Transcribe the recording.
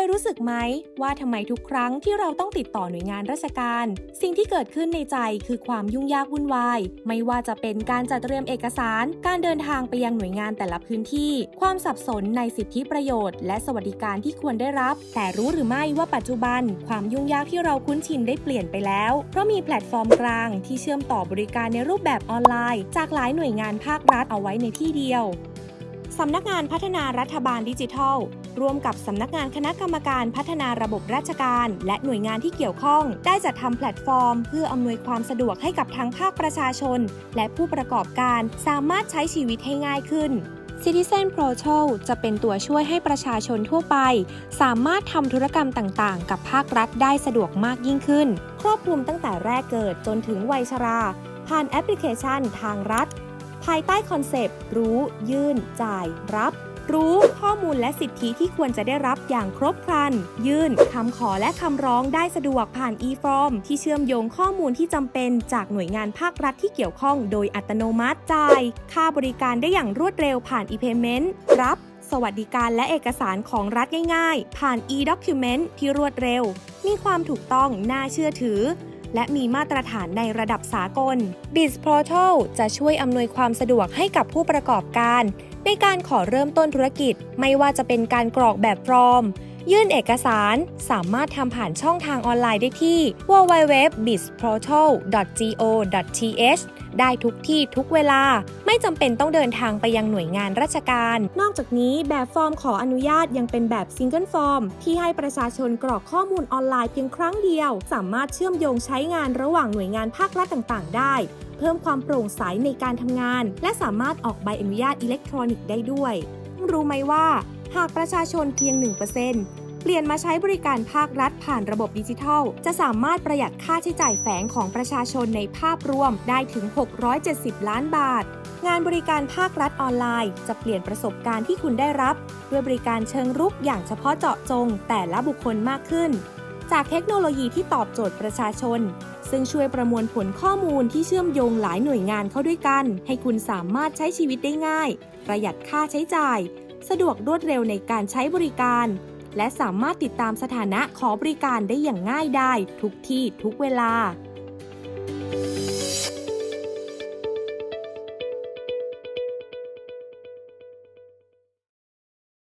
ยรู้สึกไหมว่าทำไมทุกครั้งที่เราต้องติดต่อหน่วยงานราชการ สิ่งที่เกิดขึ้นในใจคือความยุ่งยากวุ่นวาย ไม่ว่าจะเป็นการจัดเตรียมเอกสาร การเดินทางไปยังหน่วยงานแต่ละพื้นที่ ความสับสนในสิทธิประโยชน์ และสวัสดิการที่ควรได้รับ แต่รู้หรือไม่ว่าปัจจุบัน ความยุ่งยากที่เราคุ้นชินได้เปลี่ยนไปแล้ว เพราะมีแพลตฟอร์มกลางที่เชื่อมต่อบริการในรูปแบบออนไลน์ จากหลายหน่วยงานภาครัฐเอาไว้ในที่เดียว สำนักงานพัฒนารัฐบาลดิจิทัล ร่วมกับสำนักงานคณะกรรมการพัฒนาระบบราชการ และหน่วยงานที่เกี่ยวข้อง ได้จัดทำแพลตฟอร์ม เพื่ออำนวยความสะดวกให้กับทั้งภาคประชาชน และผู้ประกอบการสามารถใช้ชีวิตให้ง่ายขึ้น Citizen Portal จะเป็นตัวช่วยให้ประชาชนทั่วไป สามารถทำธุรกรรมต่างๆ กับภาครัฐได้สะดวกมากยิ่งขึ้น ครอบคลุมตั้งแต่แรกเกิดจนถึงวัยชรา ผ่านแอปพลิเคชันทางรัฐ ภายใต้คอนเซปต์ รู้ ยื่น จ่าย รับ รู้ข้อมูลและสิทธิที่ควรจะได้รับอย่างครบครัน ยื่นคำขอและคำร้องได้สะดวกผ่าน e-form ที่เชื่อมโยงข้อมูลที่จำเป็นจากหน่วยงานภาครัฐที่เกี่ยวข้องโดยอัตโนมัติจ่าย ค่าบริการได้อย่างรวดเร็วผ่าน e-payment รับสวัสดิการและเอกสารของรัฐง่ายๆ ผ่าน e-document ที่รวดเร็ว มีความถูกต้องน่าเชื่อถือ และมีมาตรฐานในระดับสากล b i z Portal จะช่วยอำนวยความสะดวกให้กับผู้ประกอบการ ในการขอเริ่มต้นธุรกิจไม่ว่าจะเป็นการกรอกแบบฟอร์ม ยื่นเอกสารสามารถทำผ่านช่องทางออนไลน์ได้ที่ www.bizportal.go.th ได้ทุกที่ทุกเวลา ไม่จำเป็นต้องเดินทางไปยังหน่วยงานราชการ นอกจากนี้แบบฟอร์มขออนุญาตยังเป็นแบบซิงเกิลฟอร์มที่ให้ประชาชนกรอกข้อมูลออนไลน์เพียงครั้งเดียว สามารถเชื่อมโยงใช้งานระหว่างหน่วยงานภาครัฐต่าง ๆ ได้ เพิ่มความโปร่งใสในการทำงาน และสามารถออกใบอนุญาตอิเล็กทรอนิกส์ได้ด้วย รู้ไหมว่า หากประชาชนเพียง 1% เปลี่ยนมาใช้บริการภาครัฐผ่านระบบดิจิทัล จะสามารถประหยัดค่าใช้จ่ายแฝงของประชาชนในภาพรวมได้ถึง 670 ล้านบาท งานบริการภาครัฐออนไลน์ จะเปลี่ยนประสบการณ์ที่คุณได้รับ ด้วยบริการเชิงรุกอย่างเฉพาะเจาะจง แต่ละบุคคลมากขึ้น จากเทคโนโลยีที่ตอบโจทย์ประชาชนซึ่งช่วยประมวลผลข้อมูลที่เชื่อมโยงหลายหน่วยงานเข้าด้วยกัน ให้คุณสามารถใช้ชีวิตได้ง่าย ประหยัดค่าใช้จ่าย สะดวกรวดเร็วในการใช้บริการ และสามารถติดตามสถานะขอบริการได้อย่างง่ายดายทุกที่ทุกเวลา